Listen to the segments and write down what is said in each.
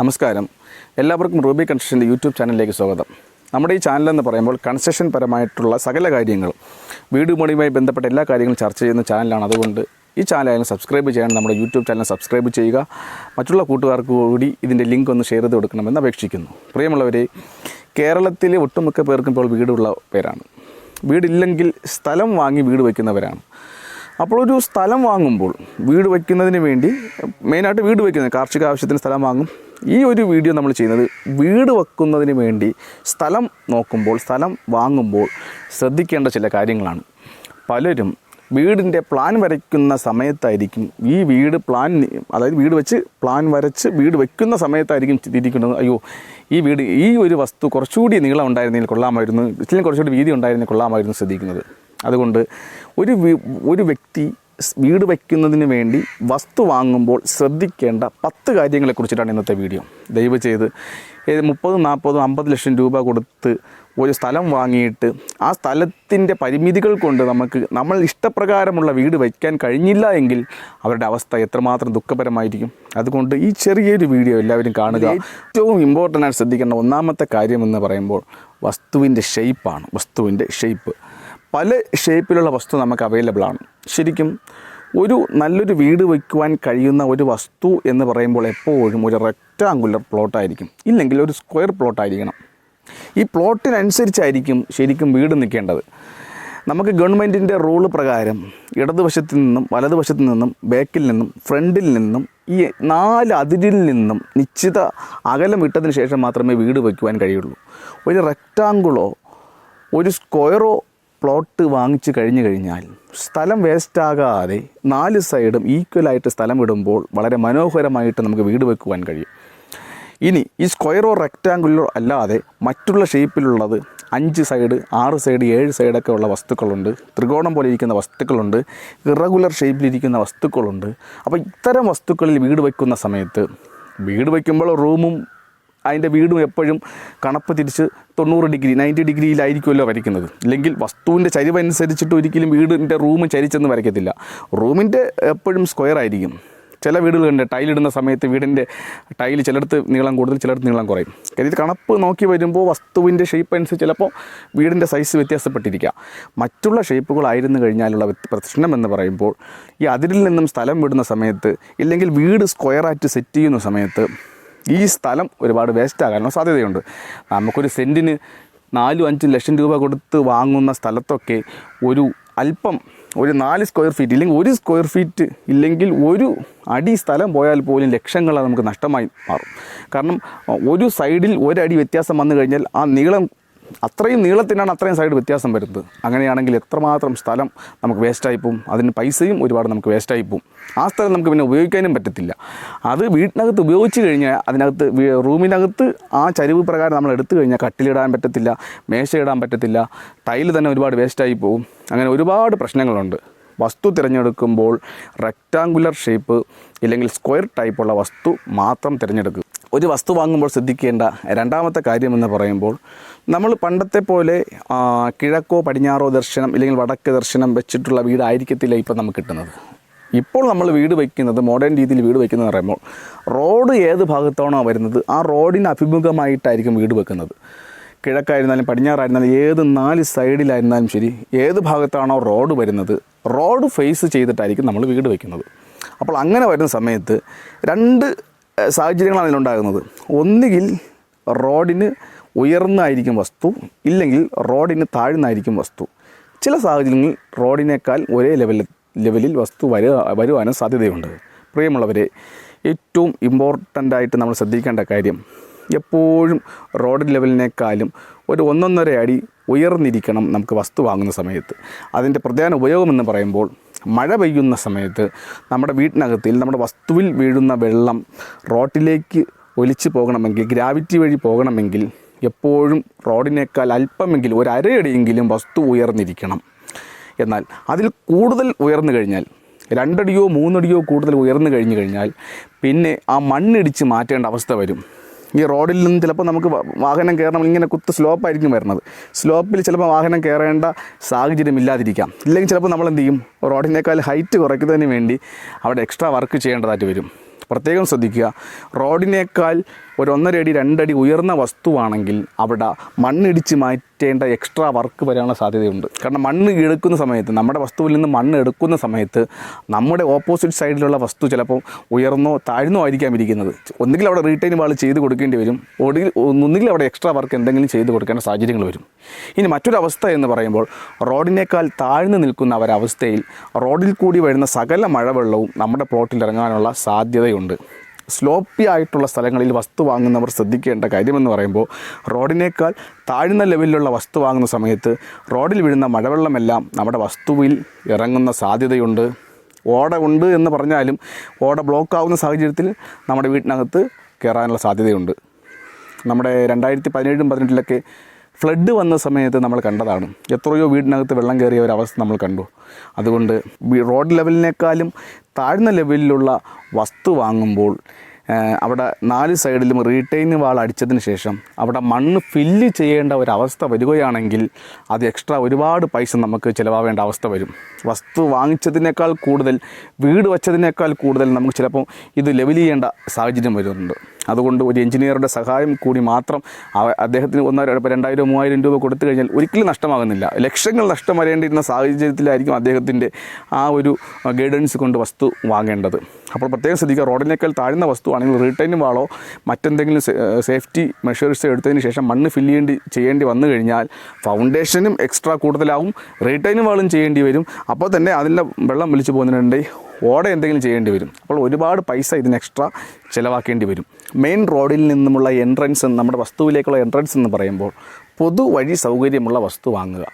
നമസ്കാരം. എല്ലാവർക്കും Ruby കൺസ്ട്രക്ഷന്റെ YouTube ചാനലിലേക്ക് സ്വാഗതം. നമ്മുടെ ഈ ചാനലെന്ന് പറയുമ്പോൾ കൺസ്ട്രക്ഷൻ പരമായിട്ടുള്ള സകല കാര്യങ്ങൾ വീട് പണിയുമായി ബന്ധപ്പെട്ട എല്ലാ കാര്യങ്ങളും ചർച്ച ചെയ്യുന്ന ചാനലാണ് അതുകൊണ്ട് ഈ ചാനൽ സബ്സ്ക്രൈബ് ചെയ്യാൻ നമ്മുടെ യൂട്യൂബ് ചാനൽ സബ്സ്ക്രൈബ് ചെയ്യുക. മറ്റുള്ള കൂട്ടുകാർക്ക് കൂടി ഇതിന്റെ ലിങ്ക് ഒന്ന് ഷെയർ ചെയ്ത് കൊടുക്കണമെന്ന് അപേക്ഷിക്കുന്നു. പ്രിയമുള്ളവരെ കേരളത്തിലെ ഒട്ടുമിക്ക പേർക്കും ഇപ്പോൾ വീടുള്ള പേരാണ്. വീടില്ലെങ്കിൽ സ്ഥലം വാങ്ങി വീട് വയ്ക്കുന്നവരാണ്. അപ്പോൾ ഒരു സ്ഥലം വാങ്ങുമ്പോൾ വീട് വയ്ക്കുന്നതിന് വേണ്ടി മെയിനായിട്ട് വീട് വയ്ക്കുന്നത് കാർഷിക ആവശ്യത്തിന് സ്ഥലം വാങ്ങും ഈ ഒരു വീഡിയോ നമ്മൾ ചെയ്യുന്നത് വീട് വെക്കുന്നതിന് വേണ്ടി സ്ഥലം നോക്കുമ്പോൾ സ്ഥലം വാങ്ങുമ്പോൾ ശ്രദ്ധിക്കേണ്ട ചില കാര്യങ്ങളാണ്. പലരും വീടിന്റെ പ്ലാൻ വരയ്ക്കുന്ന സമയത്തായിരിക്കും ഈ വീട് പ്ലാൻ അതായത് വീട് വെച്ച് പ്ലാൻ വരച്ച് വീട് വെക്കുന്ന സമയത്തായിരിക്കും ചിന്തിക്കുന്നത് അയ്യോ ഈ വീട് ഈ ഒരു വസ്തു കുറച്ചുകൂടി നീളം ഉണ്ടായിരുന്നെങ്കിൽ കൊള്ളാമായിരുന്നു ഇതിലും കുറച്ചുകൂടി വീതി ഉണ്ടായിരുന്നെങ്കിൽ കൊള്ളാമായിരുന്നു ശ്രദ്ധിക്കുന്നത്. അതുകൊണ്ട് ഒരു ഒരു വ്യക്തി വീട് വയ്ക്കുന്നതിന് വേണ്ടി വസ്തു വാങ്ങുമ്പോൾ ശ്രദ്ധിക്കേണ്ട പത്ത് കാര്യങ്ങളെ കുറിച്ചിട്ടാണ് ഇന്നത്തെ വീഡിയോ. ദയവ് ചെയ്ത് മുപ്പതും നാൽപ്പതും അമ്പത് ലക്ഷം രൂപ കൊടുത്ത് ഒരു സ്ഥലം വാങ്ങിയിട്ട് ആ സ്ഥലത്തിന്റെ പരിമിതികൾ കൊണ്ട് നമുക്ക് നമ്മൾ ഇഷ്ടപ്രകാരമുള്ള വീട് വയ്ക്കാൻ കഴിഞ്ഞില്ല എങ്കിൽ അവരുടെ അവസ്ഥ എത്രമാത്രം ദുഃഖപരമായിരിക്കും. അതുകൊണ്ട് ഈ ചെറിയൊരു വീഡിയോ എല്ലാവരും കാണുക. ഏറ്റവും ഇമ്പോർട്ടന്റ് ആയിട്ട് ശ്രദ്ധിക്കേണ്ട ഒന്നാമത്തെ കാര്യം എന്ന് പറയുമ്പോൾ വസ്തുവിന്റെ ഷെയ്പ്പാണ് വസ്തുവിന്റെ ഷെയ്പ്പ് പല ഷേപ്പിലുള്ള വസ്തു നമുക്ക് അവൈലബിൾ ആണ്. ശരിക്കും ഒരു നല്ലൊരു വീട് വയ്ക്കുവാൻ കഴിയുന്ന ഒരു വസ്തു എന്ന് പറയുമ്പോൾ എപ്പോഴും ഒരു റെക്റ്റാങ്കുലർ പ്ലോട്ടായിരിക്കും ഇല്ലെങ്കിൽ ഒരു സ്ക്വയർ പ്ലോട്ടായിരിക്കണം ഈ പ്ലോട്ടിനനുസരിച്ചായിരിക്കും ശരിക്കും വീട് നിൽക്കേണ്ടത്. നമുക്ക് ഗവൺമെന്റിന്റെ റൂൾ പ്രകാരം ഇടതുവശത്തു നിന്നും വലതുവശത്തു നിന്നും ബാക്കിൽ നിന്നും ഫ്രണ്ടിൽ നിന്നും ഈ നാല് അതിരിൽ നിന്നും നിശ്ചിത അകലം ഇട്ടതിന് ശേഷം മാത്രമേ വീട് വയ്ക്കുവാൻ കഴിയുള്ളൂ. ഒരു റെക്റ്റാങ്കിളോ ഒരു സ്ക്വയറോ പ്ലോട്ട് വാങ്ങിച്ചു കഴിഞ്ഞു കഴിഞ്ഞാൽ സ്ഥലം വേസ്റ്റാകാതെ നാല് സൈഡും ഈക്വലായിട്ട് സ്ഥലം ഇടുമ്പോൾ വളരെ മനോഹരമായിട്ട് നമുക്ക് വീട് വെക്കുവാൻ കഴിയും. ഇനി ഈ സ്ക്വയറോ റെക്റ്റാങ്കുലോ അല്ലാതെ മറ്റുള്ള ഷേപ്പിലുള്ളത് അഞ്ച് സൈഡ് ആറ് സൈഡ് ഏഴ് സൈഡൊക്കെ ഉള്ള വസ്തുക്കളുണ്ട്. ത്രികോണം പോലെ ഇരിക്കുന്ന വസ്തുക്കളുണ്ട്. ഇറഗുലർ ഷേപ്പിലിരിക്കുന്ന വസ്തുക്കളുണ്ട്. അപ്പോൾ ഇത്തരം വസ്തുക്കളിൽ വീട് വയ്ക്കുന്ന സമയത്ത് വീട് വയ്ക്കുമ്പോൾ റൂമും അതിന്റെ വീടും എപ്പോഴും കണപ്പ് തിരിച്ച് തൊണ്ണൂറ് ഡിഗ്രി നയന്റി ഡിഗ്രിയിലായിരിക്കുമല്ലോ വരയ്ക്കുന്നത്. ഇല്ലെങ്കിൽ വസ്തുവിന്റെ ചരിവ് അനുസരിച്ചിട്ട് ഒരിക്കലും വീടിന്റെ റൂം ചരിച്ചെന്ന് വരയ്ക്കത്തില്ല. റൂമിന്റെ എപ്പോഴും സ്ക്വയർ ആയിരിക്കും. ചില വീടുകളുണ്ട് ടൈലിടുന്ന സമയത്ത് വീടിന്റെ ടൈൽ ചിലടത്ത് നീളം കൂടുതൽ ചിലടത്ത് നീളം കുറയും. കാര്യം കണപ്പ് നോക്കി വരുമ്പോൾ വസ്തുവിന്റെ ഷേപ്പ് അനുസരിച്ച് ചിലപ്പോൾ വീടിന്റെ സൈസ് വ്യത്യാസപ്പെട്ടിരിക്കുക മറ്റുള്ള ഷേപ്പുകളായിരുന്നു കഴിഞ്ഞാലുള്ള പ്രശ്നം എന്ന് പറയുമ്പോൾ ഈ അതിരിൽ നിന്നും സ്ഥലം വിടുന്ന സമയത്ത് ഇല്ലെങ്കിൽ വീട് സ്ക്വയറായിട്ട് സെറ്റ് ചെയ്യുന്ന സമയത്ത് ഈ സ്ഥലം ഒരുപാട് വേസ്റ്റ് ആകാനുള്ള സാധ്യതയുണ്ട്. നമുക്കൊരു സെന്റിന് നാലും അഞ്ചും ലക്ഷം രൂപ കൊടുത്ത് വാങ്ങുന്ന സ്ഥലത്തൊക്കെ ഒരു അല്പം ഒരു നാല് സ്ക്വയർ ഫീറ്റ് ഇല്ലെങ്കിൽ ഒരു സ്ക്വയർ ഫീറ്റ് ഇല്ലെങ്കിൽ ഒരു അടി സ്ഥലം പോയാൽ പോലും ലക്ഷങ്ങൾ നമുക്ക് നഷ്ടമായി മാറും. കാരണം ഒരു സൈഡിൽ ഒരടി വ്യത്യാസം വന്നു കഴിഞ്ഞാൽ ആ നീളം അത്രയും നീളത്തിനാണ് അത്രയും സൈഡ് വ്യത്യാസം വരുന്നത്. അങ്ങനെയാണെങ്കിൽ എത്രമാത്രം സ്ഥലം നമുക്ക് വേസ്റ്റായി പോവും അതിന് പൈസയും ഒരുപാട് നമുക്ക് വേസ്റ്റായി പോവും ആ സ്ഥലം നമുക്ക് പിന്നെ ഉപയോഗിക്കാനും പറ്റത്തില്ല. അത് വീട്ടിനകത്ത് ഉപയോഗിച്ച് കഴിഞ്ഞാൽ അതിനകത്ത് റൂമിനകത്ത് ആ ചരിവ് പ്രകാരം നമ്മൾ എടുത്തു കഴിഞ്ഞാൽ കട്ടിലിടാൻ പറ്റത്തില്ല മേശ ഇടാൻ പറ്റത്തില്ല ടൈൽ തന്നെ ഒരുപാട് വേസ്റ്റായി പോവും അങ്ങനെ ഒരുപാട് പ്രശ്നങ്ങളുണ്ട്. വസ്തു തിരഞ്ഞെടുക്കുമ്പോൾ റെക്റ്റാങ്കുലർ ഷേപ്പ് ഇല്ലെങ്കിൽ സ്ക്വയർ ടൈപ്പുള്ള വസ്തു മാത്രം തിരഞ്ഞെടുക്കുക. ഒരു വസ്തു വാങ്ങുമ്പോൾ ശ്രദ്ധിക്കേണ്ട രണ്ടാമത്തെ കാര്യം എന്ന് പറയുമ്പോൾ നമ്മൾ പണ്ടത്തെ പോലെ കിഴക്കോ പടിഞ്ഞാറോ ദർശനം അല്ലെങ്കിൽ വടക്ക് ദർശനം വെച്ചിട്ടുള്ള വീടായിരിക്കത്തില്ല ഇപ്പം നമുക്ക് കിട്ടുന്നത്. ഇപ്പോൾ നമ്മൾ വീട് വയ്ക്കുന്നത് മോഡേൺ രീതിയിൽ വീട് വയ്ക്കുന്നത് പറയുമ്പോൾ റോഡ് ഏത് ഭാഗത്താണോ വരുന്നത് ആ റോഡിന് അഭിമുഖമായിട്ടായിരിക്കും വീട് വെക്കുന്നത്. കിഴക്കായിരുന്നാലും പടിഞ്ഞാറായിരുന്നാലും ഏത് നാല് സൈഡിലായിരുന്നാലും ശരി ഏത് ഭാഗത്താണോ റോഡ് വരുന്നത് റോഡ് ഫേസ് ചെയ്തിട്ടായിരിക്കും നമ്മൾ വീട് വയ്ക്കുന്നത്. അപ്പോൾ അങ്ങനെ വരുന്ന സമയത്ത് രണ്ട് സാഹചര്യങ്ങളാണ് ഇതിലുണ്ടാകുന്നത് ഒന്നുകിൽ റോഡിന് ഉയർന്നായിരിക്കും വസ്തു ഇല്ലെങ്കിൽ റോഡിന് താഴ്ന്നായിരിക്കും വസ്തു. ചില സാഹചര്യങ്ങളിൽ റോഡിനേക്കാൾ ഒരേ ലെവലിൽ ലെവലിൽ വസ്തു വരു വരുവാനും സാധ്യതയുണ്ട്. പ്രിയമുള്ളവരെ ഏറ്റവും ഇമ്പോർട്ടന്റ് ആയിട്ട് നമ്മൾ ശ്രദ്ധിക്കേണ്ട കാര്യം എപ്പോഴും റോഡ് ലെവലിനേക്കാളും ഒരു ഒന്നൊന്നര അടി ഉയർന്നിരിക്കണം നമുക്ക് വസ്തു വാങ്ങുന്ന സമയത്ത്. അതിന്റെ പ്രധാന ഉപയോഗമെന്ന് പറയുമ്പോൾ മഴ പെയ്യുന്ന സമയത്ത് നമ്മുടെ വീട്ടിനകത്തിൽ നമ്മുടെ വസ്തുവിൽ വീഴുന്ന വെള്ളം റോട്ടിലേക്ക് ഒലിച്ചു പോകണമെങ്കിൽ ഗ്രാവിറ്റി വഴി പോകണമെങ്കിൽ എപ്പോഴും റോഡിനേക്കാൾ അല്പമെങ്കിലും ഒരു വസ്തു ഉയർന്നിരിക്കണം. എന്നാൽ അതിൽ കൂടുതൽ ഉയർന്നു കഴിഞ്ഞാൽ രണ്ടടിയോ മൂന്നടിയോ കൂടുതൽ ഉയർന്നു കഴിഞ്ഞു കഴിഞ്ഞാൽ പിന്നെ ആ മണ്ണിടിച്ച് മാറ്റേണ്ട അവസ്ഥ വരും. ഈ റോഡിൽ നിന്ന് ചിലപ്പോൾ നമുക്ക് വാഹനം കയറണം ഇങ്ങനെ കുത്ത് സ്ലോപ്പായിരിക്കും വരുന്നത്. സ്ലോപ്പിൽ ചിലപ്പോൾ വാഹനം കയറേണ്ട സാഹചര്യം ഇല്ലാതിരിക്കാം. ഇല്ലെങ്കിൽ ചിലപ്പോൾ നമ്മൾ എന്ത് ചെയ്യും? റോഡിനേക്കാൾ ഹൈറ്റ് കുറയ്ക്കുന്നതിന് വേണ്ടി അവിടെ എക്സ്ട്രാ വർക്ക് ചെയ്യേണ്ടതായിട്ട് വരും. പ്രത്യേകം ശ്രദ്ധിക്കുക. റോഡിനേക്കാൾ ഒരു ഒന്നര അടി രണ്ടടി ഉയർന്ന വസ്തുവാണെങ്കിൽ അവിടെ മണ്ണിടിച്ച് മാറ്റേണ്ട എക്സ്ട്രാ വർക്ക് വരാനുള്ള സാധ്യതയുണ്ട്. കാരണം മണ്ണ് എടുക്കുന്ന സമയത്ത് നമ്മുടെ വസ്തുവിൽ നിന്ന് മണ്ണ് എടുക്കുന്ന സമയത്ത് നമ്മുടെ ഓപ്പോസിറ്റ് സൈഡിലുള്ള വസ്തു ചിലപ്പോൾ ഉയർന്നോ താഴ്ന്നോ ആയിരിക്കാം ഇരിക്കുന്നത്. ഒന്നുകിൽ അവിടെ റീറ്റെയിൻ വാൾ ചെയ്ത് കൊടുക്കേണ്ടി വരും. ഒടുകിൽ ഒന്നുകിൽ അവിടെ എക്സ്ട്രാ വർക്ക് എന്തെങ്കിലും ചെയ്ത് കൊടുക്കേണ്ട സാഹചര്യങ്ങൾ വരും. ഇനി മറ്റൊരു അവസ്ഥ എന്ന് പറയുമ്പോൾ റോഡിനേക്കാൾ താഴ്ന്നു നിൽക്കുന്ന ഒരവസ്ഥയിൽ റോഡിൽ കൂടി വരുന്ന സകല മഴവെള്ളവും നമ്മുടെ പ്ലോട്ടിൽ ഇറങ്ങാനുള്ള സാധ്യതയുണ്ട്. സ്ലോപ്പി ആയിട്ടുള്ള സ്ഥലങ്ങളിൽ വസ്തു വാങ്ങുന്നവർ ശ്രദ്ധിക്കേണ്ട കാര്യമെന്ന് പറയുമ്പോൾ റോഡിനേക്കാൾ താഴ്ന്ന ലെവലിലുള്ള വസ്തു വാങ്ങുന്ന സമയത്ത് റോഡിൽ വീഴുന്ന മഴവെള്ളമെല്ലാം നമ്മുടെ വസ്തുവിൽ ഇറങ്ങുന്ന സാധ്യതയുണ്ട്. ഓട ഉണ്ട് എന്ന് പറഞ്ഞാലും ഓട ബ്ലോക്ക് ആവുന്ന സാഹചര്യത്തിൽ നമ്മുടെ വീട്ടിനകത്ത് കയറാനുള്ള സാധ്യതയുണ്ട്. നമ്മുടെ രണ്ടായിരത്തി പതിനേഴും പതിനെട്ടിലൊക്കെ ഫ്ലഡ് വന്ന സമയത്ത് നമ്മൾ കണ്ടതാണ്. എത്രയോ വീടിനകത്ത് വെള്ളം കയറിയ ഒരവസ്ഥ നമ്മൾ കണ്ടു. അതുകൊണ്ട് റോഡ് ലെവലിനേക്കാളും താഴ്ന്ന ലെവലിലുള്ള വസ്തു വാങ്ങുമ്പോൾ അവിടെ നാല് സൈഡിലും റീറ്റെയിൻ വാൾ അടിച്ചതിന് ശേഷം അവിടെ മണ്ണ് ഫില്ല് ചെയ്യേണ്ട ഒരവസ്ഥ വരികയാണെങ്കിൽ അത് എക്സ്ട്രാ ഒരുപാട് പൈസ നമുക്ക് ചിലവാവേണ്ട അവസ്ഥ വരും. വസ്തു വാങ്ങിച്ചതിനേക്കാൾ കൂടുതൽ വീട് വച്ചതിനേക്കാൾ കൂടുതൽ നമുക്ക് ചിലപ്പോൾ ഇത് ലെവൽ ചെയ്യേണ്ട സാഹചര്യം വരുന്നുണ്ട്. അതുകൊണ്ട് ഒരു എഞ്ചിനീയറുടെ സഹായം കൂടി മാത്രം അദ്ദേഹത്തിന് ഒന്നോ രണ്ടോ രണ്ടായിരം മൂവായിരം രൂപ കൊടുത്തു കഴിഞ്ഞാൽ ഒരിക്കലും നഷ്ടമാകുന്നില്ല. ലക്ഷങ്ങൾ നഷ്ടം വരേണ്ടിയിരുന്ന സാഹചര്യത്തിലായിരിക്കും അദ്ദേഹത്തിന്റെ ആ ഒരു ഗൈഡൻസ് കൊണ്ട് വസ്തു വാങ്ങേണ്ടത്. അപ്പോൾ പ്രത്യേകം ശ്രദ്ധിക്കുക റോഡിനേക്കാൾ താഴ്ന്ന വസ്തു ആണെങ്കിൽ റീറ്റൈൻ വാളോ മറ്റെന്തെങ്കിലും സേഫ്റ്റി മെഷേഴ്സ് എടുത്തതിന് ശേഷം മണ്ണ് ഫില്ല് ചെയ്യേണ്ടി ചെയ്യേണ്ടി വന്നു കഴിഞ്ഞാൽ ഫൗണ്ടേഷനും എക്സ്ട്രാ കൂടുതലാവും റീറ്റൈൻ വാളും ചെയ്യേണ്ടി വരും. അപ്പോൾ തന്നെ അതിന്റെ വെള്ളം വലിച്ചു പോകുന്നതിനുണ്ടെങ്കിൽ ഓട എന്തെങ്കിലും ചെയ്യേണ്ടി വരും. അപ്പോൾ ഒരുപാട് പൈസ ഇതിന് എക്സ്ട്രാ ചിലവാക്കേണ്ടി വരും. മെയിൻ റോഡിൽ നിന്നുമുള്ള എൻട്രൻസ് നമ്മുടെ വസ്തുവിലേക്കുള്ള എൻട്രൻസ് എന്ന് പറയുമ്പോൾ പൊതുവഴി സൗകര്യമുള്ള വസ്തു വാങ്ങുക.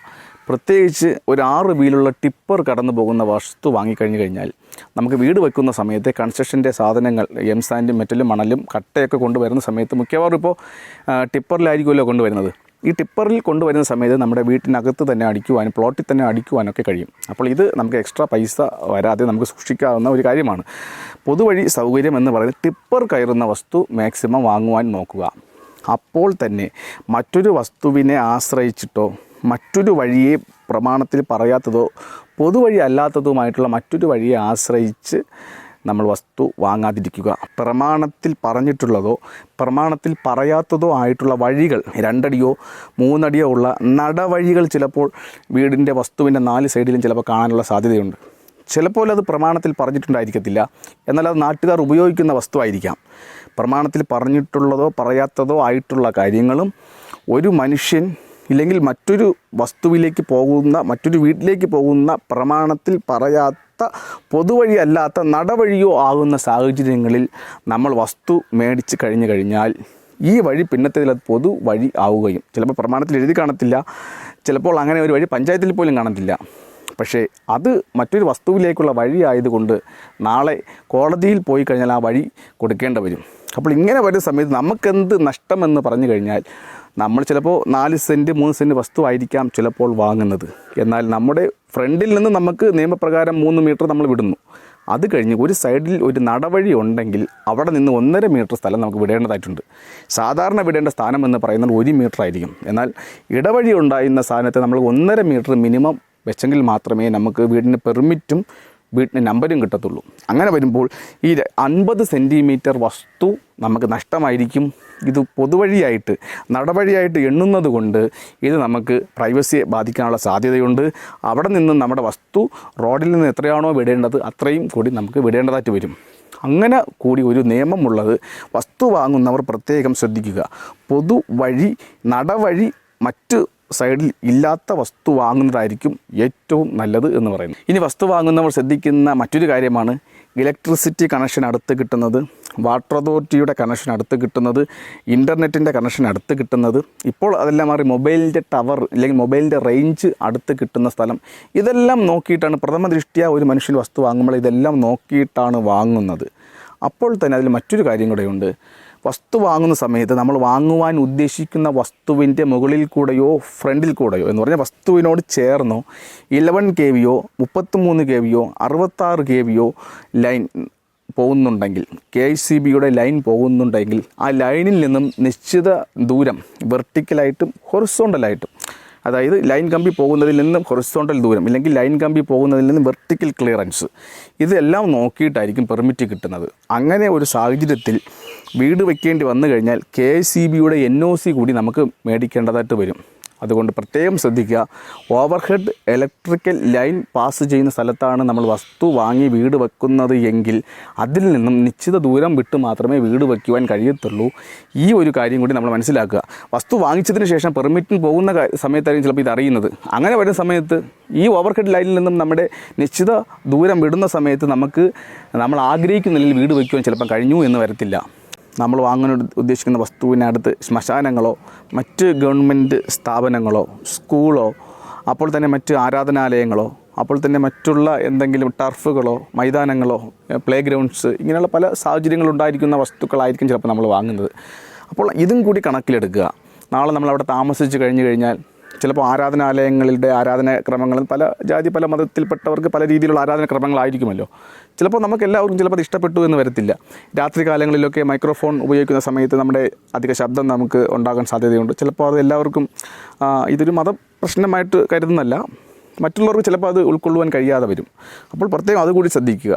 പ്രത്യേകിച്ച് ഒരു ആറ് വീലുള്ള ടിപ്പർ കടന്നു പോകുന്ന വസ്തു വാങ്ങിക്കഴിഞ്ഞു കഴിഞ്ഞാൽ നമുക്ക് വീട് വെക്കുന്ന സമയത്ത് കൺസ്ട്രക്ഷന്റെ സാധനങ്ങൾ എം സാൻഡും മെറ്റലും മണലും കട്ടയൊക്കെ കൊണ്ടുവരുന്ന സമയത്ത് മിക്കവാറും ഇപ്പോൾ ടിപ്പറിലായിരിക്കുമല്ലോ കൊണ്ടുവരുന്നത്. ഈ ടിപ്പറിൽ കൊണ്ടുവരുന്ന സമയത്ത് നമ്മുടെ വീട്ടിനകത്ത് തന്നെ അടിക്കുവാനും പ്ലോട്ടിൽ തന്നെ അടിക്കുവാനൊക്കെ കഴിയും. അപ്പോൾ ഇത് നമുക്ക് എക്സ്ട്രാ പൈസ വരാതെ നമുക്ക് സൂക്ഷിക്കാവുന്ന ഒരു കാര്യമാണ്. പൊതുവഴി സൗകര്യം എന്ന് പറയുന്നത് ടിപ്പർ കയറുന്ന വസ്തു മാക്സിമം വാങ്ങുവാൻ നോക്കുക. അപ്പോൾ തന്നെ മറ്റൊരു വസ്തുവിനെ ആശ്രയിച്ചിട്ടോ മറ്റൊരു വഴിയെ പ്രമാണത്തിൽ പറയാത്തതോ പൊതുവഴി അല്ലാത്തതുമായിട്ടുള്ള മറ്റൊരു വഴിയെ ആശ്രയിച്ച് നമ്മൾ വസ്തു വാങ്ങാതിരിക്കുക. പ്രമാണത്തിൽ പറഞ്ഞിട്ടുള്ളതോ പ്രമാണത്തിൽ പറയാത്തതോ ആയിട്ടുള്ള വഴികൾ രണ്ടടിയോ മൂന്നടിയോ ഉള്ള നടവഴികൾ ചിലപ്പോൾ വീടിന്റെ വസ്തുവിന്റെ നാല് സൈഡിലും ചിലപ്പോൾ കാണാനുള്ള സാധ്യതയുണ്ട്. ചിലപ്പോൾ അത് പ്രമാണത്തിൽ പറഞ്ഞിട്ടുണ്ടായിരിക്കത്തില്ല. എന്നാൽ അത് നാട്ടുകാർ ഉപയോഗിക്കുന്ന വസ്തുവായിരിക്കാം. പ്രമാണത്തിൽ പറഞ്ഞിട്ടുള്ളതോ പറയാത്തതോ ആയിട്ടുള്ള കാര്യങ്ങളും ഒരു മനുഷ്യൻ ഇല്ലെങ്കിൽ മറ്റൊരു വസ്തുവിലേക്ക് പോകുന്ന മറ്റൊരു വീട്ടിലേക്ക് പോകുന്ന പ്രമാണത്തിൽ പറയാത്ത പൊതുവഴി അല്ലാത്ത നടവഴിയോ ആകുന്ന സാഹചര്യങ്ങളിൽ നമ്മൾ വസ്തു മേടിച്ച് കഴിഞ്ഞു കഴിഞ്ഞാൽ ഈ വഴി പിന്നത്തേതിൽ അത് പൊതു വഴി ആവുകയും ചിലപ്പോൾ പ്രമാണത്തിൽ എഴുതി കാണത്തില്ല ചിലപ്പോൾ അങ്ങനെ ഒരു വഴി പഞ്ചായത്തിൽ പോലും കാണത്തില്ല. പക്ഷേ അത് മറ്റൊരു വസ്തുവിലേക്കുള്ള വഴി ആയതുകൊണ്ട് നാളെ കോടതിയിൽ പോയി കഴിഞ്ഞാൽ ആ വഴി കൊടുക്കേണ്ട വരും. അപ്പോൾ ഇങ്ങനെ വരുന്ന സമയത്ത് നമുക്കെന്ത് നഷ്ടമെന്ന് പറഞ്ഞു കഴിഞ്ഞാൽ നമ്മൾ ചിലപ്പോൾ നാല് സെന്റ് മൂന്ന് സെന്റ് വസ്തു ആയിരിക്കാം ചിലപ്പോൾ വാങ്ങുന്നത്. എന്നാൽ നമ്മുടെ ഫ്രണ്ടിൽ നിന്ന് നമുക്ക് നിയമപ്രകാരം മൂന്ന് മീറ്റർ നമ്മൾ വിടുന്നു. അത് കഴിഞ്ഞ് ഒരു സൈഡിൽ ഒരു നടവഴി ഉണ്ടെങ്കിൽ അവിടെ നിന്ന് ഒന്നര മീറ്റർ സ്ഥലം നമുക്ക് വിടേണ്ടതായിട്ടുണ്ട്. സാധാരണ വിടേണ്ട സ്ഥാനം എന്ന് പറയുന്നത് ഒരു മീറ്റർ ആയിരിക്കും. എന്നാൽ ഇടവഴി ഉണ്ടായിരുന്ന സ്ഥാനത്ത് നമ്മൾ ഒന്നര മീറ്റർ മിനിമം വെച്ചെങ്കിൽ മാത്രമേ നമുക്ക് വീടിന് പെർമിറ്റും വീട്ടിന് നമ്പരും കിട്ടത്തുള്ളൂ. അങ്ങനെ വരുമ്പോൾ ഈ അൻപത് സെന്റിമീറ്റർ വസ്തു നമുക്ക് നഷ്ടമായിരിക്കും. ഇത് പൊതുവഴിയായിട്ട് നടവഴിയായിട്ട് എണ്ണുന്നത് കൊണ്ട് ഇത് നമുക്ക് പ്രൈവസിയെ ബാധിക്കാനുള്ള സാധ്യതയുണ്ട്. അവിടെ നിന്ന് നമ്മുടെ വസ്തു റോഡിൽ നിന്ന് എത്രയാണോ വിടേണ്ടത് അത്രയും കൂടി നമുക്ക് വിടേണ്ടതായിട്ട് വരും. അങ്ങനെ കൂടി ഒരു നിയമമുള്ളത് വസ്തു വാങ്ങുന്നവർ പ്രത്യേകം ശ്രദ്ധിക്കുക. പൊതുവഴി നടവഴി മറ്റ് സൈഡിൽ ഇല്ലാത്ത വസ്തു വാങ്ങുന്നതായിരിക്കും ഏറ്റവും നല്ലത് എന്ന് പറയുന്നത്. ഇനി വസ്തു വാങ്ങുന്നവർ ശ്രദ്ധിക്കുന്ന മറ്റൊരു കാര്യമാണ് ഇലക്ട്രിസിറ്റി കണക്ഷൻ അടുത്ത് കിട്ടുന്നത്. വാട്ടർ അതോറിറ്റിയുടെ കണക്ഷൻ അടുത്ത് കിട്ടുന്നത്. ഇന്റർനെറ്റിന്റെ കണക്ഷൻ അടുത്ത് കിട്ടുന്നത്. ഇപ്പോൾ അതെല്ലാം മാറി മൊബൈലിന്റെ ടവർ അല്ലെങ്കിൽ മൊബൈലിന്റെ റേഞ്ച് അടുത്ത് കിട്ടുന്ന സ്ഥലം. ഇതെല്ലാം നോക്കിയിട്ടാണ് പ്രഥമ ദൃഷ്ടിയ ഒരു മനുഷ്യൻ വസ്തു വാങ്ങുമ്പോൾ ഇതെല്ലാം നോക്കിയിട്ടാണ് വാങ്ങുന്നത്. അപ്പോൾ തന്നെ അതിൽ മറ്റൊരു കാര്യം കൂടെയുണ്ട്. വസ്തു വാങ്ങുന്ന സമയത്ത് നമ്മൾ വാങ്ങുവാൻ ഉദ്ദേശിക്കുന്ന വസ്തുവിന്റെ മുകളിൽ കൂടെയോ ഫ്രണ്ടിൽ കൂടെയോ എന്ന് പറഞ്ഞാൽ വസ്തുവിനോട് ചേർന്നോ ഇലവൻ കെ വിയോ മുപ്പത്തിമൂന്ന് കെ വിയോ അറുപത്താറ് കെ വിയോ ലൈൻ പോകുന്നുണ്ടെങ്കിൽ കെ സി ബിയുടെ ലൈൻ പോകുന്നുണ്ടെങ്കിൽ ആ ലൈനിൽ നിന്നും നിശ്ചിത ദൂരം വെർട്ടിക്കലായിട്ടും ഹൊറിസോണ്ടലായിട്ടും അതായത് ലൈൻ കമ്പി പോകുന്നതിൽ നിന്നും ഹൊറിസോണ്ടൽ ദൂരം ഇല്ലെങ്കിൽ ലൈൻ കമ്പി പോകുന്നതിൽ നിന്നും വെർട്ടിക്കൽ ക്ലിയറൻസ് ഇതെല്ലാം നോക്കിയിട്ടായിരിക്കും പെർമിറ്റ് കിട്ടുന്നത്. അങ്ങനെ ഒരു സാഹചര്യത്തിൽ വീട് വയ്ക്കേണ്ടി വന്നു കഴിഞ്ഞാൽ കെ എസ് സി ബിയുടെ എൻ ഒ സി കൂടി നമുക്ക് മേടിക്കേണ്ടതായിട്ട് വരും. അതുകൊണ്ട് പ്രത്യേകം ശ്രദ്ധിക്കുക. ഓവർഹെഡ് ഇലക്ട്രിക്കൽ ലൈൻ പാസ് ചെയ്യുന്ന സ്ഥലത്താണ് നമ്മൾ വസ്തു വാങ്ങി വീട് വെക്കുന്നത് എങ്കിൽ അതിൽ നിന്നും നിശ്ചിത ദൂരം വിട്ട് മാത്രമേ വീട് വയ്ക്കുവാൻ കഴിയത്തുള്ളൂ. ഈ ഒരു കാര്യം കൂടി നമ്മൾ മനസ്സിലാക്കുക. വസ്തു വാങ്ങിച്ചതിന് ശേഷം പെർമിറ്റിന് പോകുന്ന സമയത്തായിരിക്കും ചിലപ്പോൾ ഇത് അറിയുന്നത്. അങ്ങനെ വരുന്ന സമയത്ത് ഈ ഓവർഹെഡ് ലൈനിൽ നിന്നും നമ്മുടെ നിശ്ചിത ദൂരം വിടുന്ന സമയത്ത് നമുക്ക് നമ്മൾ ആഗ്രഹിക്കുന്ന നിലയിൽ വീട് വയ്ക്കുവാൻ ചിലപ്പോൾ കഴിഞ്ഞു എന്ന് വരത്തില്ല. നമ്മൾ വാങ്ങാൻ ഉദ്ദ- ഉദ്ദേശിക്കുന്ന വസ്തുവിനടുത്ത് ശ്മശാനങ്ങളോ മറ്റ് ഗവൺമെന്റ് സ്ഥാപനങ്ങളോ സ്കൂളോ അപ്പോൾ തന്നെ മറ്റ് ആരാധനാലയങ്ങളോ അപ്പോൾ തന്നെ മറ്റുള്ള എന്തെങ്കിലും ടർഫുകളോ മൈതാനങ്ങളോ പ്ലേ ഗ്രൗണ്ട്സ് ഇങ്ങനെയുള്ള പല സാഹചര്യങ്ങളുണ്ടായിരിക്കുന്ന വസ്തുക്കളായിരിക്കും ചിലപ്പോൾ നമ്മൾ വാങ്ങുന്നത്. അപ്പോൾ ഇതും കൂടി കണക്കിലെടുക്കുക. നാളെ നമ്മൾ അവിടെ താമസിച്ച് കഴിഞ്ഞ് കഴിഞ്ഞാൽ ചിലപ്പോൾ ആരാധനാലയങ്ങളുടെ ആരാധനാക്രമങ്ങളും പല ജാതി പല മതത്തിൽപ്പെട്ടവർക്ക് പല രീതിയിലുള്ള ആരാധനാക്രമങ്ങളായിരിക്കുമല്ലോ ചിലപ്പോൾ നമുക്ക് എല്ലാവർക്കും ചിലപ്പോൾ അത് ഇഷ്ടപ്പെട്ടു എന്ന് വരത്തില്ല. രാത്രി കാലങ്ങളിലൊക്കെ മൈക്രോഫോൺ ഉപയോഗിക്കുന്ന സമയത്ത് നമ്മുടെ അധിക ശബ്ദം നമുക്ക് ഉണ്ടാകാൻ സാധ്യതയുണ്ട്. ചിലപ്പോൾ അത് എല്ലാവർക്കും ഇതൊരു മത പ്രശ്നമായിട്ട് കരുതുന്നല്ല. മറ്റുള്ളവർക്ക് ചിലപ്പോൾ അത് ഉൾക്കൊള്ളുവാൻ കഴിയാതെ വരും. അപ്പോൾ പ്രത്യേകം അതുകൂടി ശ്രദ്ധിക്കുക.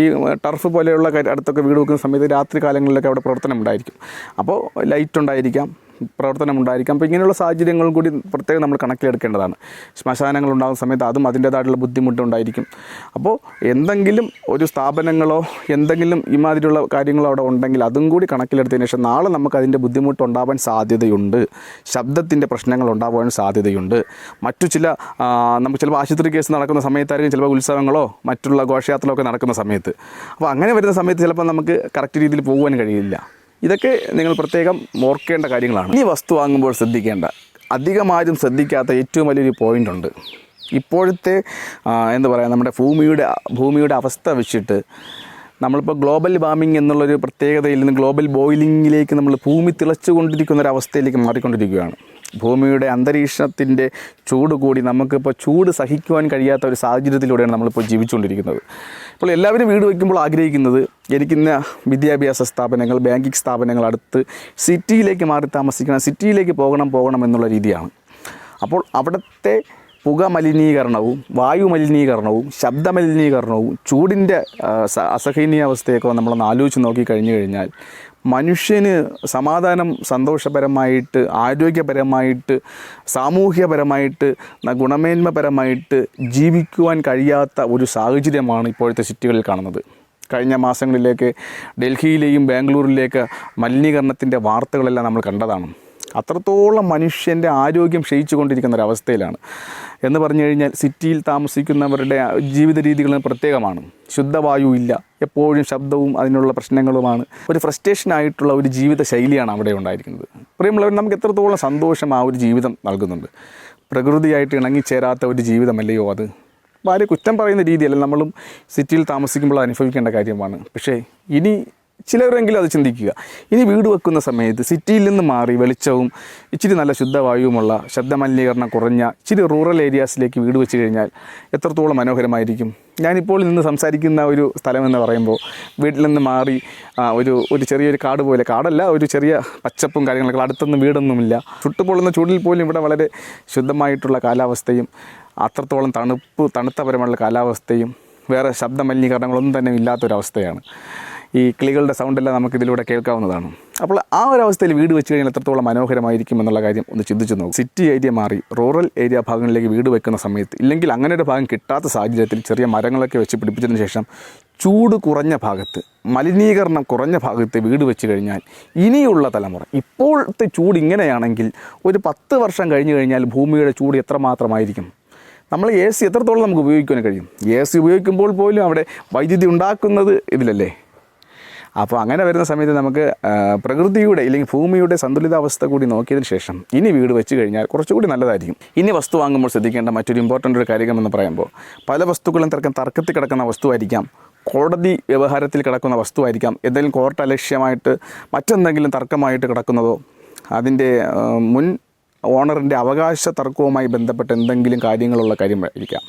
ഈ ടർഫ് പോലെയുള്ള അടുത്തൊക്കെ വീട് വെക്കുന്ന സമയത്ത് രാത്രി കാലങ്ങളിലൊക്കെ അവിടെ പ്രവർത്തനം ഉണ്ടായിരിക്കും. അപ്പോൾ ലൈറ്റ് ഉണ്ടായിരിക്കാം. പ്രവർത്തനം ഉണ്ടായിരിക്കാം. അപ്പോൾ ഇങ്ങനെയുള്ള സാഹചര്യങ്ങളും കൂടി പ്രത്യേകം നമ്മൾ കണക്കിലെടുക്കേണ്ടതാണ്. ശ്മശാനങ്ങൾ ഉണ്ടാകുന്ന സമയത്ത് അതും അതിന്റേതായിട്ടുള്ള ബുദ്ധിമുട്ടുണ്ടായിരിക്കും അപ്പോൾ എന്തെങ്കിലും ഒരു സ്ഥാപനങ്ങളോ എന്തെങ്കിലും ഇമാതിരിയുള്ള കാര്യങ്ങളോ അവിടെ ഉണ്ടെങ്കിൽ അതും കൂടി കണക്കിലെടുത്തതിന് ശേഷം നാളെ നമുക്ക് അതിന്റെ ബുദ്ധിമുട്ട് ഉണ്ടാവാൻ സാധ്യതയുണ്ട്. ശബ്ദത്തിന്റെ പ്രശ്നങ്ങൾ ഉണ്ടാവാൻ സാധ്യതയുണ്ട്. മറ്റു ചില നമുക്ക് ചിലപ്പോൾ ആശുപത്രി കേസ് നടക്കുന്ന സമയത്തായിരിക്കും ചിലപ്പോൾ ഉത്സവങ്ങളോ മറ്റുള്ള ഘോഷയാത്രകളോ ഒക്കെ നടക്കുന്ന സമയത്ത്. അപ്പോൾ അങ്ങനെ വരുന്ന സമയത്ത് ചിലപ്പോൾ നമുക്ക് കറക്റ്റ് രീതിയിൽ പോകുവാൻ കഴിയില്ല. ഇതൊക്കെ നിങ്ങൾ പ്രത്യേകം ഓർക്കേണ്ട കാര്യങ്ങളാണ്. ഈ വസ്തു വാങ്ങുമ്പോൾ ശ്രദ്ധിക്കേണ്ട. അധികമാരും ശ്രദ്ധിക്കാത്ത ഏറ്റവും വലിയൊരു പോയിന്റ് ഉണ്ട്. ഇപ്പോഴത്തെ എന്താ പറയുക നമ്മുടെ ഭൂമിയുടെ ഭൂമിയുടെ അവസ്ഥ വെച്ചിട്ട് നമ്മളിപ്പോൾ ഗ്ലോബൽ വാർമിംഗ് എന്നുള്ളൊരു പ്രത്യേകതയിൽ നിന്ന് ഗ്ലോബൽ ബോയിലിങ്ങിലേക്ക് നമ്മൾ ഭൂമി തിളച്ചുകൊണ്ടിരിക്കുന്ന ഒരു അവസ്ഥയിലേക്ക് മാറിക്കൊണ്ടിരിക്കുകയാണ്. ഭൂമിയുടെ അന്തരീക്ഷത്തിന്റെ ചൂട് കൂടി നമുക്കിപ്പോൾ ചൂട് സഹിക്കുവാൻ കഴിയാത്ത ഒരു സാഹചര്യത്തിലൂടെയാണ് നമ്മളിപ്പോൾ ജീവിച്ചുകൊണ്ടിരിക്കുന്നത്. ഇപ്പോൾ എല്ലാവരും വീട് വയ്ക്കുമ്പോൾ ആഗ്രഹിക്കുന്നത് എനിക്കിന്ന് വിദ്യാഭ്യാസ സ്ഥാപനങ്ങൾ ബാങ്കിങ് സ്ഥാപനങ്ങൾ അടുത്ത് സിറ്റിയിലേക്ക് മാറി താമസിക്കണം സിറ്റിയിലേക്ക് പോകണം പോകണം എന്നുള്ള രീതിയാണ്. അപ്പോൾ അവിടുത്തെ പുക മലിനീകരണവും വായു മലിനീകരണവും ശബ്ദ മലിനീകരണവും ചൂടിന്റെ അസഹനീയാവസ്ഥയൊക്കെ നമ്മളൊന്ന് ആലോചിച്ച് നോക്കി കഴിഞ്ഞു കഴിഞ്ഞാൽ മനുഷ്യന് സമാധാനം സന്തോഷപരമായിട്ട് ആരോഗ്യപരമായിട്ട് സാമൂഹ്യപരമായിട്ട് ഗുണമേന്മപരമായിട്ട് ജീവിക്കുവാൻ കഴിയാത്ത ഒരു സാഹചര്യമാണ് ഇപ്പോഴത്തെ സിറ്റികളിൽ കാണുന്നത്. കഴിഞ്ഞ മാസങ്ങളിലേക്ക് ഡൽഹിയിലെയും ബാംഗ്ലൂരിലേക്ക് മലിനീകരണത്തിന്റെ വാർത്തകളെല്ലാം നമ്മൾ കണ്ടതാണ്. അത്രത്തോളം മനുഷ്യന്റെ ആരോഗ്യം ക്ഷയിച്ചു കൊണ്ടിരിക്കുന്ന ഒരവസ്ഥയിലാണ്. എന്ന് പറഞ്ഞു കഴിഞ്ഞാൽ സിറ്റിയിൽ താമസിക്കുന്നവരുടെ ജീവിത രീതികൾ പ്രത്യേകമാണ്. ശുദ്ധവായു ഇല്ല. എപ്പോഴും ശബ്ദവും അതിനുള്ള പ്രശ്നങ്ങളുമാണ്. ഒരു ഫ്രസ്ട്രേഷൻ ആയിട്ടുള്ള ഒരു ജീവിത ശൈലിയാണ് അവിടെ ഉണ്ടായിരിക്കുന്നത്. പ്രിയമുള്ളവർ നമുക്ക് എത്രത്തോളം സന്തോഷം ആ ഒരു ജീവിതം നൽകുന്നുണ്ട്. പ്രകൃതിയായിട്ട് ഇണങ്ങിച്ചേരാത്ത ഒരു ജീവിതമല്ലയോ അത്? വളരെ കുറ്റം പറയുന്ന രീതിയല്ല. നമ്മളും സിറ്റിയിൽ താമസിക്കുമ്പോൾ അനുഭവിക്കേണ്ട കാര്യമാണ്. പക്ഷേ ഇനി ചിലരെങ്കിലും അത് ചിന്തിക്കുക. ഇനി വീട് വെക്കുന്ന സമയത്ത് സിറ്റിയിൽ നിന്ന് മാറി വെളിച്ചവും ഇച്ചിരി നല്ല ശുദ്ധവായുവുമുള്ള ശബ്ദമലിനീകരണം കുറഞ്ഞ ഇച്ചിരി റൂറൽ ഏരിയാസിലേക്ക് വീട് വെച്ച് കഴിഞ്ഞാൽ എത്രത്തോളം മനോഹരമായിരിക്കും? ഞാനിപ്പോൾ നിന്ന് സംസാരിക്കുന്ന ഒരു സ്ഥലമെന്ന് പറയുമ്പോൾ വീട്ടിൽ നിന്ന് മാറി ഒരു ഒരു ചെറിയൊരു കാട് പോലെ കാടല്ല ഒരു ചെറിയ പച്ചപ്പും കാര്യങ്ങളൊക്കെ അടുത്തൊന്നും വീടൊന്നുമില്ല. ചുട്ടുപൊള്ളുന്ന ചൂടിൽ പോലും ഇവിടെ വളരെ ശുദ്ധമായിട്ടുള്ള കാലാവസ്ഥയും അത്രത്തോളം തണുപ്പ് തണുത്തപരമുള്ള കാലാവസ്ഥയും വേറെ ശബ്ദ മലിനീകരണങ്ങളൊന്നും തന്നെ ഇല്ലാത്തൊരവസ്ഥയാണ്. ഈ കിളികളുടെ സൗണ്ടെല്ലാം നമുക്ക് ഇതിലൂടെ കേൾക്കാവുന്നതാണ്. അപ്പോൾ ആ ഒരു അവസ്ഥയിൽ വീട് വെച്ച് കഴിഞ്ഞാൽ എത്രത്തോളം മനോഹരമായിരിക്കും എന്നുള്ള കാര്യം ഒന്ന് ചിന്തിച്ചു നോക്കും. സിറ്റി ഏരിയ മാറി റൂറൽ ഏരിയ ഭാഗങ്ങളിലേക്ക് വീട് വെക്കുന്ന സമയത്ത് ഇല്ലെങ്കിൽ അങ്ങനെ ഒരു ഭാഗം കിട്ടാത്ത സാഹചര്യത്തിൽ ചെറിയ മരങ്ങളൊക്കെ വെച്ച് പിടിപ്പിച്ചതിന് ശേഷം ചൂട് കുറഞ്ഞ ഭാഗത്ത് മലിനീകരണം കുറഞ്ഞ ഭാഗത്ത് വീട് വെച്ച് കഴിഞ്ഞാൽ ഇനിയുള്ള തലമുറ ഇപ്പോഴത്തെ ചൂട് ഇങ്ങനെയാണെങ്കിൽ ഒരു പത്ത് വർഷം കഴിഞ്ഞ് കഴിഞ്ഞാൽ ഭൂമിയുടെ ചൂട് എത്രമാത്രമായിരിക്കും? നമ്മൾ എ സി എത്രത്തോളം നമുക്ക് ഉപയോഗിക്കാൻ കഴിയും? എ സി ഉപയോഗിക്കുമ്പോൾ പോലും അവിടെ വൈദ്യുതി ഉണ്ടാക്കുന്നത് ഇതിലല്ലേ? അപ്പോൾ അങ്ങനെ വരുന്ന സമയത്ത് നമുക്ക് പ്രകൃതിയുടെ അല്ലെങ്കിൽ ഭൂമിയുടെ സന്തുലിതാവസ്ഥ കൂടി നോക്കിയതിന് ശേഷം ഇനി വീട് വെച്ച് കഴിഞ്ഞാൽ കുറച്ചുകൂടി നല്ലതായിരിക്കും. ഇനി വസ്തു വാങ്ങുമ്പോൾ ശ്രദ്ധിക്കേണ്ട മറ്റൊരു ഇമ്പോർട്ടന്റ് ഒരു കാര്യം എന്ന് പറയുമ്പോൾ പല വസ്തുക്കളും തർക്കം തർക്കത്തിൽ കിടക്കുന്ന വസ്തുവായിരിക്കാം കോടതി വ്യവഹാരത്തിൽ കിടക്കുന്ന വസ്തുവായിരിക്കാം എന്തെങ്കിലും കോർട്ട് അലക്ഷ്യമായിട്ട് മറ്റെന്തെങ്കിലും തർക്കമായിട്ട് കിടക്കുന്നതോ അതിന്റെ മുൻ ഓണറിന്റെ അവകാശ തർക്കവുമായി ബന്ധപ്പെട്ട് എന്തെങ്കിലും കാര്യങ്ങളുള്ള കാര്യമായിരിക്കാം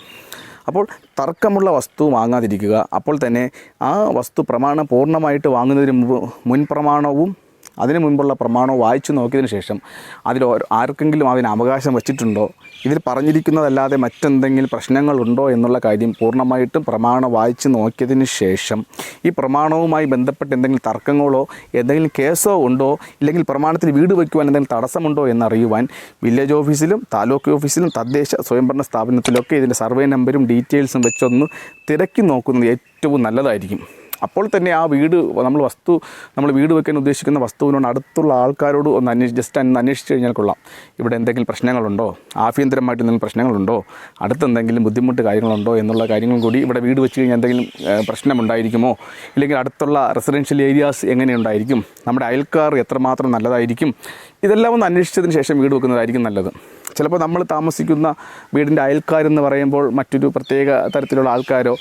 അപ്പോൾ തർക്കമുള്ള വസ്തു വാങ്ങാതിരിക്കുക. അപ്പോൾ തന്നെ ആ വസ്തു പ്രമാണം പൂർണമായിട്ട് വാങ്ങുന്നതിന് മുമ്പ് മുൻ പ്രമാണവും അതിന് മുൻപുള്ള പ്രമാണം വായിച്ചു നോക്കിയതിന് ശേഷം അതിൽ ആർക്കെങ്കിലും അതിന് അവകാശം വച്ചിട്ടുണ്ടോ? ഇതിൽ പറഞ്ഞിരിക്കുന്നതല്ലാതെ മറ്റെന്തെങ്കിലും പ്രശ്നങ്ങളുണ്ടോ എന്നുള്ള കാര്യം പൂർണമായിട്ടും പ്രമാണം വായിച്ചു നോക്കിയതിന് ശേഷം ഈ പ്രമാണവുമായി ബന്ധപ്പെട്ട് എന്തെങ്കിലും തർക്കങ്ങളോ എന്തെങ്കിലും കേസോ ഉണ്ടോ? ഇല്ലെങ്കിൽ പ്രമാണത്തിൽ വീട് വയ്ക്കുവാൻ എന്തെങ്കിലും തടസ്സമുണ്ടോ എന്നറിയുവാൻ വില്ലേജ് ഓഫീസിലും താലൂക്ക് ഓഫീസിലും തദ്ദേശ സ്വയംഭരണ സ്ഥാപനത്തിലൊക്കെ ഇതിന്റെ സർവേ നമ്പരും ഡീറ്റെയിൽസും വെച്ചൊന്ന് തിരക്കി നോക്കുന്നത് ഏറ്റവും നല്ലതായിരിക്കും. അപ്പോൾ തന്നെ ആ വീട് നമ്മൾ വസ്തു നമ്മൾ വീട് വെക്കാൻ ഉദ്ദേശിക്കുന്ന വസ്തുവിനോട് അടുത്തുള്ള ആൾക്കാരോട് ഒന്ന് അന്വേഷിച്ച് ജസ്റ്റ് ഒന്ന് അന്വേഷിച്ച് കഴിഞ്ഞാൽ കൊള്ളാം. ഇവിടെ എന്തെങ്കിലും പ്രശ്നങ്ങളുണ്ടോ? ആഭ്യന്തരമായിട്ട് എന്തെങ്കിലും പ്രശ്നങ്ങളുണ്ടോ? അടുത്ത് എന്തെങ്കിലും ബുദ്ധിമുട്ട് കാര്യങ്ങളുണ്ടോ എന്നുള്ള കാര്യങ്ങളും കൂടി ഇവിടെ വീട് വെച്ച് കഴിഞ്ഞാൽ എന്തെങ്കിലും പ്രശ്നം പ്രശ്നമുണ്ടായിരിക്കുമോ? ഇല്ലെങ്കിൽ അടുത്തുള്ള റെസിഡൻഷ്യൽ ഏരിയാസ് എങ്ങനെയുണ്ടായിരിക്കും? നമ്മുടെ അയൽക്കാർ എത്രമാത്രം നല്ലതായിരിക്കും? ഇതെല്ലാം ഒന്ന് അന്വേഷിച്ചതിന് ശേഷം വീട് വെക്കുന്നതായിരിക്കും നല്ലത്. ചിലപ്പോൾ നമ്മൾ താമസിക്കുന്ന വീടിന്റെ അയൽക്കാരെന്ന് പറയുമ്പോൾ മറ്റൊരു പ്രത്യേക തരത്തിലുള്ള ആൾക്കാരോ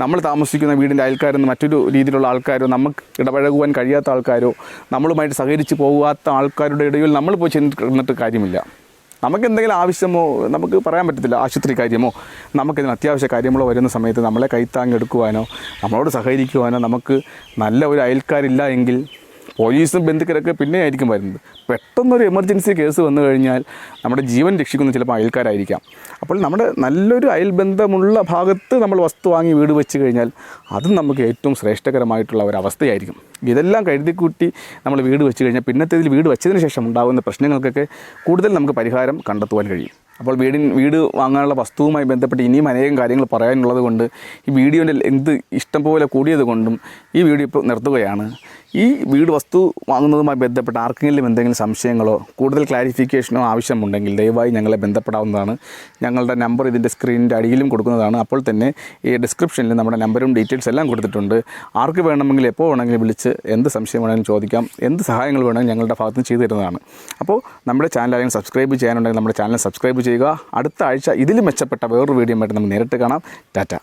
നമ്മൾ താമസിക്കുന്ന വീടിന്റെ അയൽക്കാരെന്ന് മറ്റൊരു രീതിയിലുള്ള ആൾക്കാരോ നമുക്ക് ഇടപഴകുവാൻ കഴിയാത്ത ആൾക്കാരോ നമ്മളുമായിട്ട് സഹകരിച്ച് പോകാത്ത ആൾക്കാരുടെ ഇടയിൽ നമ്മൾ പോയി ചെന്നിട്ട് കാര്യമില്ല. നമുക്ക് എന്തെങ്കിലും ആവശ്യമോ നമുക്ക് പറയാൻ പറ്റത്തില്ല ആശുപത്രി കാര്യമോ നമുക്കിതിന് അത്യാവശ്യ കാര്യങ്ങളോ വരുന്ന സമയത്ത് നമ്മളെ കൈത്താങ്ങെടുക്കുവാനോ നമ്മളോട് സഹകരിക്കുവാനോ നമുക്ക് നല്ല ഒരു അയൽക്കാരില്ല എങ്കിൽ പോലീസും ബന്ധുക്കരൊക്കെ പിന്നെ ആയിരിക്കും വരുന്നത്. പെട്ടെന്നൊരു എമർജൻസി കേസ് വന്നു കഴിഞ്ഞാൽ നമ്മുടെ ജീവൻ രക്ഷിക്കുന്ന ചിലപ്പോൾ അയൽക്കാരായിരിക്കാം. അപ്പോൾ നമ്മുടെ നല്ലൊരു അയൽബന്ധമുള്ള ഭാഗത്ത് നമ്മൾ വസ്തു വാങ്ങി വീട് വെച്ച് കഴിഞ്ഞാൽ അതും നമുക്ക് ഏറ്റവും ശ്രേഷ്ഠകരമായിട്ടുള്ള ഒരു അവസ്ഥയായിരിക്കും. ഇതെല്ലാം കരുതിക്കൂട്ടി നമ്മൾ വീട് വെച്ച് കഴിഞ്ഞാൽ പിന്നത്തേതിൽ വീട് വെച്ചതിന് ശേഷം ഉണ്ടാകുന്ന പ്രശ്നങ്ങൾക്കൊക്കെ കൂടുതൽ നമുക്ക് പരിഹാരം കണ്ടെത്തുവാൻ കഴിയും. അപ്പോൾ വീടിന് വീട് വാങ്ങാനുള്ള വസ്തുവുമായി ബന്ധപ്പെട്ട് ഇനിയും അനേകം കാര്യങ്ങൾ പറയാനുള്ളത് കൊണ്ട് ഈ വീഡിയോന്റെ എന്ത് ഇഷ്ടം പോലെ കൂടിയത് കൊണ്ടും ഈ വീഡിയോ ഇപ്പോൾ നിർത്തുകയാണ്. ഈ വീട് വസ്തു വാങ്ങുന്നതുമായി ബന്ധപ്പെട്ട് ആർക്കെങ്കിലും എന്തെങ്കിലും സംശയങ്ങളോ കൂടുതൽ ക്ലാരിഫിക്കേഷനോ ആവശ്യമുണ്ടെങ്കിൽ ദയവായി ഞങ്ങളെ ബന്ധപ്പെടാവുന്നതാണ്. ഞങ്ങളുടെ നമ്പർ ഇതിന്റെ സ്ക്രീനിന്റെ അടിയിലും കൊടുക്കുന്നതാണ്. അപ്പോൾ തന്നെ ഈ ഡിസ്ക്രിപ്ഷനിൽ നമ്മുടെ നമ്പറും ഡീറ്റെയിൽസ് എല്ലാം കൊടുത്തിട്ടുണ്ട്. ആർക്ക് വേണമെങ്കിൽ എപ്പോൾ വേണമെങ്കിലും വിളിച്ച് എന്ത് സംശയം വേണമെങ്കിലും ചോദിക്കാം. എന്ത് സഹായങ്ങൾ വേണമെങ്കിലും ഞങ്ങളുടെ ഭാഗത്ത് ചെയ്തു തരുന്നതാണ്. അപ്പോൾ നമ്മുടെ ചാനൽ ആരെങ്കിലും സബ്സ്ക്രൈബ് ചെയ്യാനുണ്ടെങ്കിൽ നമ്മുടെ ചാനൽ സബ്സ്ക്രൈബ് ചെയ്യുക. അടുത്ത ആഴ്ച ഇതിലും മെച്ചപ്പെട്ട വേറൊരു വീഡിയോ ആയിട്ട് നമുക്ക് നേരിട്ട് കാണാം. ടാറ്റ.